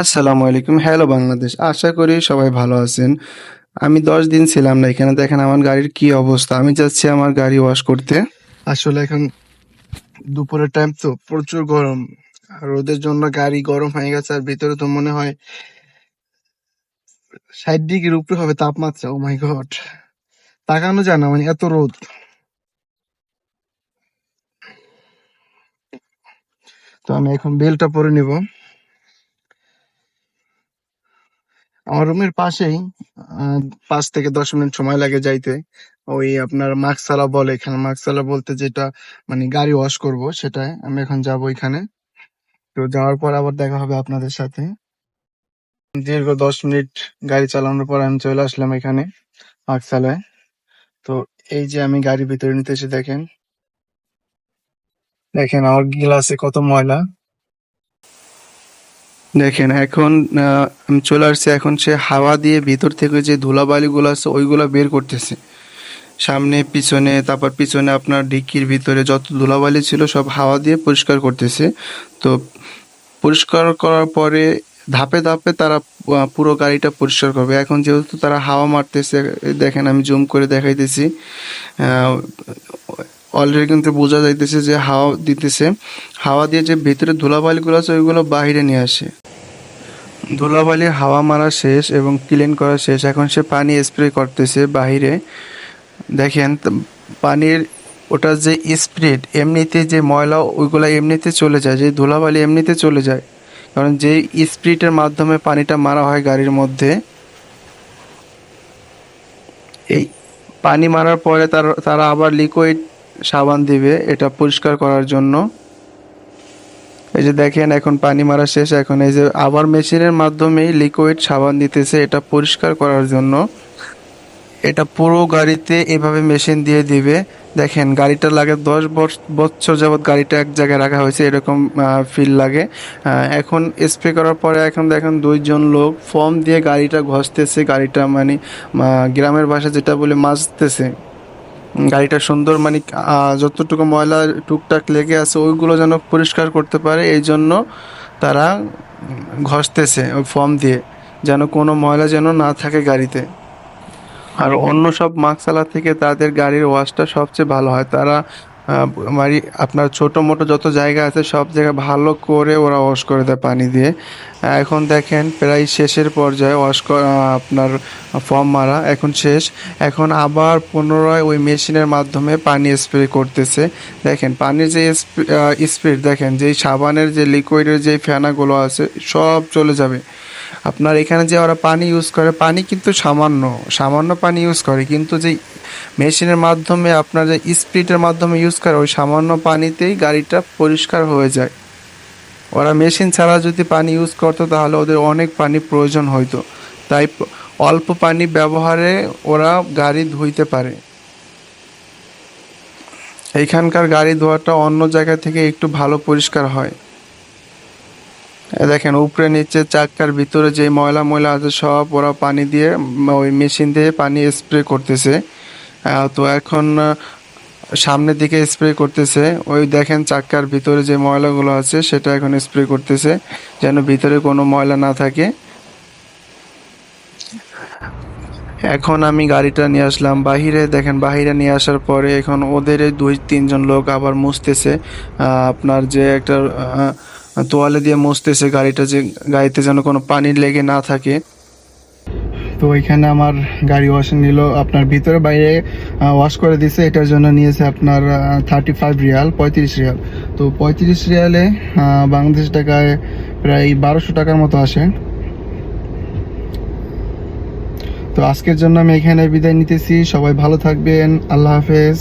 আসসালামু আলাইকুম। হ্যালো বাংলাদেশ, আশা করি সবাই ভালো আছেন। আমি দশ দিন ছিলাম না এখানে, দেখেন আমার গাড়ির কি অবস্থা। আমি যাচ্ছি আমার গাড়ি ওয়াশ করতে। আসলে এখন দুপুরের টাইম তো প্রচুর গরম, আর ওদের জন্য গাড়ি গরম হয়ে গেছে, আর ভিতরে তো মনে হয় ষাট ডিগ্রির উপরে হবে তাপমাত্রা ও মাই গড তাকানো যায় না মানে এত রোদ। তো আমি এখন বেলটা পরে নিব। আমার রুমের পাশেই পাঁচ থেকে দশ মিনিট সময় লাগে যাইতে। ওই আপনার মাকসালা বলে, এখানে মাকসালা বলতে যেটা মানে গাড়ি ওয়াশ করব, সেটাই। আমি এখন যাব ওইখানে। তো যাওয়ার পর আবার দেখা হবে আপনাদের সাথে। দীর্ঘ দশ মিনিট গাড়ি চালানোর পর আমি চলে আসলাম এখানে, মাকসালায়। তো এই যে আমি গাড়ির ভিতরে নিতে এসে দেখেন। দেখেন, আমার গ্লাসে কত ময়লা। দেখেন, এখন আমি চলে আসছি। এখন সে হাওয়া দিয়ে ভিতর থেকে যে ধুলাবালিগুলো আছে, ওইগুলো বের করতেছে। সামনে, পিছনে, তারপর পিছনে আপনার ডিক্কির ভিতরে যত ধুলাবালি ছিল সব হাওয়া দিয়ে পরিষ্কার করতেছে। তো পরিষ্কার করার পরে ধাপে ধাপে তারা পুরো গাড়িটা পরিষ্কার করবে। এখন যেহেতু তারা হাওয়া মারতেছে, দেখেন আমি জুম করে দেখাইতেছি। অলরেডি কিন্তু বোঝা যাইতেছে যে হাওয়া দিতেছে। হাওয়া দিয়ে যে ভিতরে ধুলাবালিগুলো আছে, ওইগুলো বাইরে নিয়ে আসে। ধুলাবালির হাওয়া মারা শেষ এবং ক্লিন করা শেষ। এখন সে পানি স্প্রে করতেছে বাহিরে। দেখেন, পানির ওটা যে স্প্রিড, এমনিতে যে ময়লা, ওইগুলো এমনিতে চলে যায়, যে ধুলাবালি এমনিতে চলে যায়। কারণ যে স্প্রিটের মাধ্যমে পানিটা মারা হয় গাড়ির মধ্যে, এই পানি মারার পরে তার, তারা আবার লিকুইড সাবান দিবে, এটা পরিষ্কার করার জন্য। এই যে দেখেন, এখন পানি মারা শেষ। এখন এই যে আবার মেশিনের মাধ্যমেই লিকুইড সাবান দিতেছে এটা পরিষ্কার করার জন্য। এটা পুরো গাড়িতে এভাবে মেশিন দিয়ে দিবে। দেখেন, গাড়িটা লাগে দশ বছ- বছর যাবত গাড়িটা এক জায়গায় রাখা হয়েছে, এরকম ফিল লাগে। এখন স্প্রে করার পরে এখন দেখেন দুইজন লোক ফর্ম দিয়ে গাড়িটা ঘষতেছে। গাড়িটা মানে গ্রামের ভাষা যেটা বলে মাজতেছে। গাড়িটা সুন্দর মানে যতটুকু ময়লা টুকটাক লেগে আছে, ওইগুলো যেন পরিষ্কার করতে পারে, এই জন্য তারা ঘষতেছে ওই ফর্ম দিয়ে, যেন কোনো ময়লা যেন না থাকে গাড়িতে। আর অন্য সব মাকসালা থেকে তাদের গাড়ির ওয়াশটা সবচেয়ে ভালো হয়, তারা মানে আপনার ছোট মোটো যত জায়গা আছে, সব জায়গায় ভালো করে ওরা ওয়াশ করে দেয় পানি দিয়ে। এখন দেখেন, প্রায় শেষের পর্যায়ে ওয়াশ আপনার ফর্ম মারা, এখন শেষ। এখন আবার পুনরায় ওই মেশিনের মাধ্যমে পানি স্প্রে করতেছে। দেখেন, পানির যে স্পিড দেখেন, যেই সাবানের যে লিকুইডের যে ফেনাগুলো আছে, সব চলে যাবে। আপনার এখানে যে ওরা পানি ইউজ করে, পানি কিন্তু সামান্য সামান্য পানি ইউজ করে, কিন্তু যে মেশিনের মাধ্যমে আপনার যে স্পিডের মাধ্যমে ইউজ করে, ওই সামান্য পানিতেই গাড়িটা পরিষ্কার হয়ে যায়। ওরা মেশিন ছাড়া যদি পানি ইউজ করতো, তাহলে ওদের অনেক পানি প্রয়োজন হইতো। তাই অল্প পানি ব্যবহারে ওরা গাড়ি ধুইতে পারে। এইখানকার গাড়ি ধোয়াটা অন্য জায়গা থেকে একটু ভালো পরিষ্কার হয়। দেখেন, উপরে নিচে চাক্কার ভিতরে যে ময়লা ময়লা আছে, সব ওরা পানি দিয়ে, ওই মেশিন দিয়ে পানি স্প্রে করতেছে। তো এখন সামনের দিকে স্প্রে করতেছে। ওই দেখেন চাক্কার ভিতরে যে ময়লাগুলো আছে, সেটা এখন স্প্রে করতেছে, যেন ভিতরে কোনো ময়লা না থাকে। এখন আমি গাড়িটা নিয়ে আসলাম বাহিরে। দেখেন, বাহিরে নিয়ে আসার পরে এখন ওদের দুই তিনজন লোক আবার মুছতেছে। আপনার যে একটা তোয়ালে দিয়ে মুছতেছে গাড়িটা যে, গাড়িতে যেন কোনো পানি লেগে না থাকে। তো এখানে আমার গাড়ি ওয়াশ নিল, আপনার ভিতরে বাইরে ওয়াশ করে দিছে, এটার জন্য নিয়েছে আপনার থার্টি ফাইভ রিয়াল, পঁয়ত্রিশ রিয়াল। তো পঁয়ত্রিশ রিয়ালে বাংলাদেশ টাকায় প্রায় বারোশো টাকার মতো আসে। তো আজকের জন্য আমি এখানে বিদায় নিতেছি। সবাই ভালো থাকবেন। আল্লাহ হাফেজ।